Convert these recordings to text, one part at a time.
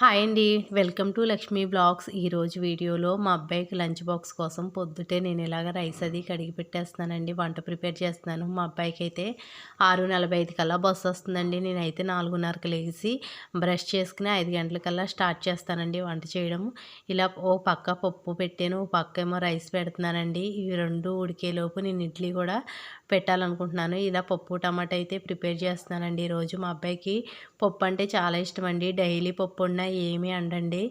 Hi అండి. Welcome to Lakshmi blogs. ఈరోజు వీడియోలో మా అబ్బాయికి లంచ్ బాక్స్ కోసం పొద్దుటే నేను ఇలాగ రైస్ అది కడిగి పెట్టేస్తున్నానండి. వంట ప్రిపేర్ చేస్తున్నాను. మా అబ్బాయికి అయితే ఆరు నలభై ఐదు కల్లా బస్సు వస్తుందండి. నేనైతే నాలుగున్నరకు లేచి బ్రష్ చేసుకుని ఐదు గంటలకల్లా స్టార్ట్ చేస్తానండి వంట చేయడం. ఇలా ఓ పక్క పప్పు పెట్టాను ఓ పక్క ఏమో రైస్ పెడుతున్నానండి. ఇవి రెండు ఉడికేలోపు నేను ఇడ్లీ కూడా పెట్టాలనుకుంటున్నాను. ఇలా పప్పు టమాటా అయితే ప్రిపేర్ చేస్తున్నానండి. ఈరోజు మా అబ్బాయికి పప్పు అంటే చాలా ఇష్టం అండి. డైలీ పప్పు ఉన్న ఏమీ అండండి.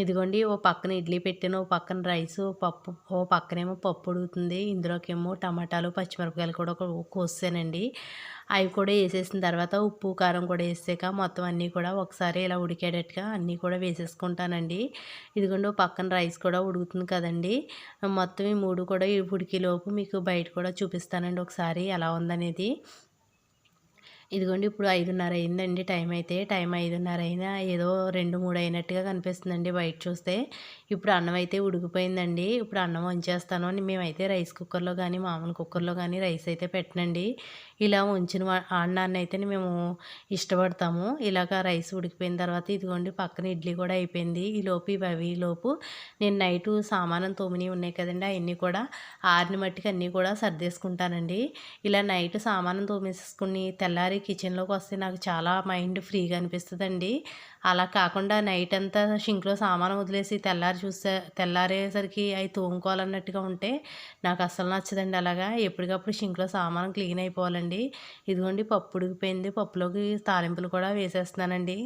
ఇదిగోండి ఓ పక్కన ఇడ్లీ పెట్టాను ఓ పక్కన రైస్ పప్పు ఓ పక్కనేమో పప్పు ఉడుకుతుంది. ఇందులోకేమో టమాటాలు పచ్చిమిరపకాయలు కూడా కోసానండి. అవి కూడా వేసేసిన తర్వాత ఉప్పు కారం కూడా వేసాక మొత్తం అన్నీ కూడా ఒకసారి ఇలా ఉడికేటట్టుగా అన్నీ కూడా వేసేసుకుంటానండి. ఇదిగోండి పక్కన రైస్ కూడా ఉడుకుతుంది కదండి. మొత్తం ఈ మూడు కూడా ఉడికేలోపు మీకు బయట కూడా చూపిస్తానండి ఒకసారి ఎలా ఉందనేది. ఇదిగోండి ఇప్పుడు ఐదున్నర అయిందండి టైం అయితే. టైం ఐదున్నర అయినా ఏదో రెండు మూడు అయినట్టుగా కనిపిస్తుందండి బయట చూస్తే. ఇప్పుడు అన్నం అయితే ఉడికిపోయిందండి. ఇప్పుడు అన్నం వంచేస్తాను అని మేమైతే రైస్ కుక్కర్లో కానీ మామూలు కుక్కర్లో కానీ రైస్ అయితే పెట్టనండి. ఇలా ఉంచిన అన్నాన్ని అయితే మేము ఇష్టపడతాము. ఇలాగ రైస్ ఉడికిపోయిన తర్వాత ఇదిగోండి పక్కన ఇడ్లీ కూడా అయిపోయింది. ఈ లోపు ఇవి ఈ లోపు. నేను నైటు సామానం తోమిని ఉన్నాయి కదండి అవన్నీ కూడా ఆరిని మట్టికి అన్నీ కూడా సర్దేసుకుంటానండి. ఇలా నైట్ సామానం తోమేసుకుని తెల్లారి కిచెన్లోకి వస్తే నాకు చాలా మైండ్ ఫ్రీగా అనిపిస్తుందండి. అలా కాకుండా నైట్ అంతా షింక్లో సామాను వదిలేసి తెల్లారి చూస్తే తెల్లారేసరికి అవి తోముకోవాలన్నట్టుగా ఉంటే నాకు అస్సలు నచ్చదండి అలాగా. ఎప్పటికప్పుడు షింక్లో సామాను క్లీన్ అయిపోవాలండి. ఇదిగోండి పప్పు ఉడికిపోయింది పప్పులోకి తాలింపులు కూడా వేసేస్తున్నానండి.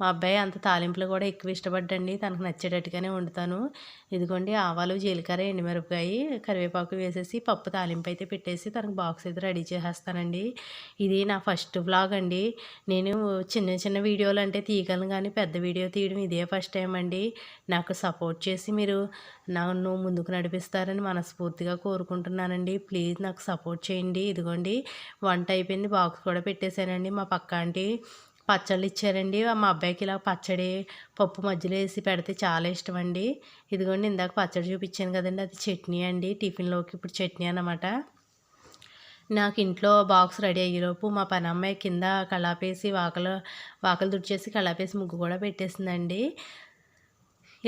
మా అబ్బాయి అంత తాలింపులు కూడా ఎక్కువ ఇష్టపడ్డండి. తనకు నచ్చేటట్టుగానే వండుతాను. ఇదిగోండి ఆవాలు జీలకర్ర ఎండుమిరపకాయ కరివేపాకు వేసేసి పప్పు తాలింపు అయితే పెట్టేసి తనకు బాక్స్ అయితే రెడీ చేసేస్తానండి. ఇది నా ఫస్ట్ బ్లాగ్ అండి. నేను చిన్న చిన్న వీడియోలు అంటే తీయగలను కానీ పెద్ద వీడియో తీయడం ఇదే ఫస్ట్ టైం అండి. నాకు సపోర్ట్ చేసి మీరు నన్ను ముందుకు నడిపిస్తారని మనస్ఫూర్తిగా కోరుకుంటున్నానండి. ప్లీజ్ నాకు సపోర్ట్ చేయండి. ఇదిగోండి వంట అయిపోయింది బాక్స్ కూడా పెట్టేశానండి మా పక్క ఆంటీ. పచ్చళ్ళు ఇచ్చారండి మా అబ్బాయికి ఇలా పచ్చడి పప్పు మధ్యలో వేసి పెడితే చాలా ఇష్టం అండి ఇదిగోండి ఇందాక పచ్చడి చూపించాను కదండి. అది చట్నీ అండి. టిఫిన్లోకి ఇప్పుడు చట్నీ అనమాట నాకు ఇంట్లో బాక్స్ రెడీ అయ్యేలోపు మా పని అమ్మాయి కింద కళాపేసి వాకలు వాకలు దుడిచేసి కళాపేసి ముగ్గు కూడా పెట్టేసిందండి.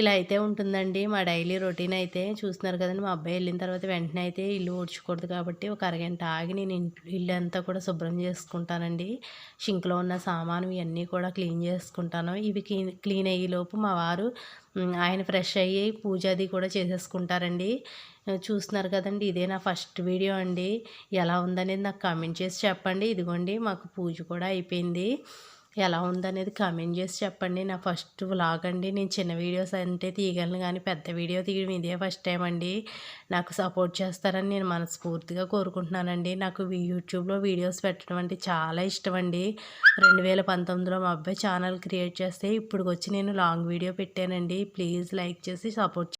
ఇలా అయితే ఉంటుందండి. మా డైలీ రొటీన్ అయితే చూస్తున్నారు కదండి. మా అబ్బాయి వెళ్ళిన తర్వాత వెంటనే అయితే ఇల్లు ఊడ్చకూడదు కాబట్టి ఒక అరగంట ఆగి నేను ఇల్లు అంతా కూడా శుభ్రం చేసుకుంటానండి. షింక్లో ఉన్న సామాను ఇవన్నీ కూడా క్లీన్ చేసుకుంటాను. ఇవి క్లీన్ క్లీన్ అయ్యేలోపు మా వారు ఆయన ఫ్రెష్ అయ్యి పూజ అది కూడా చేసేసుకుంటారండి. చూస్తున్నారు కదండి. ఇదే నా ఫస్ట్ వీడియో అండి. ఎలా ఉందనేది నాకు కామెంట్ చేసి చెప్పండి. ఇదిగోండి మాకు పూజ కూడా అయిపోయింది. ఎలా ఉందనేది కామెంట్ చేసి చెప్పండి. నా ఫస్ట్ వ్లాగ్ అండి. నేను చిన్న వీడియోస్ అంటే తీయగలను కానీ పెద్ద వీడియో తీయడం ఇదే ఫస్ట్ టైం అండి. నాకు సపోర్ట్ చేస్తారని నేను మనస్ఫూర్తిగా కోరుకుంటున్నానండి. నాకు యూట్యూబ్లో వీడియోస్ పెట్టడం అంటే చాలా ఇష్టం అండి. రెండు వేల పంతొమ్మిదిలో మా అబ్బాయి ఛానల్ క్రియేట్ చేస్తే ఇప్పుడు వచ్చి నేను లాంగ్ వీడియో పెట్టానండి. ప్లీజ్ లైక్ చేసి సపోర్ట్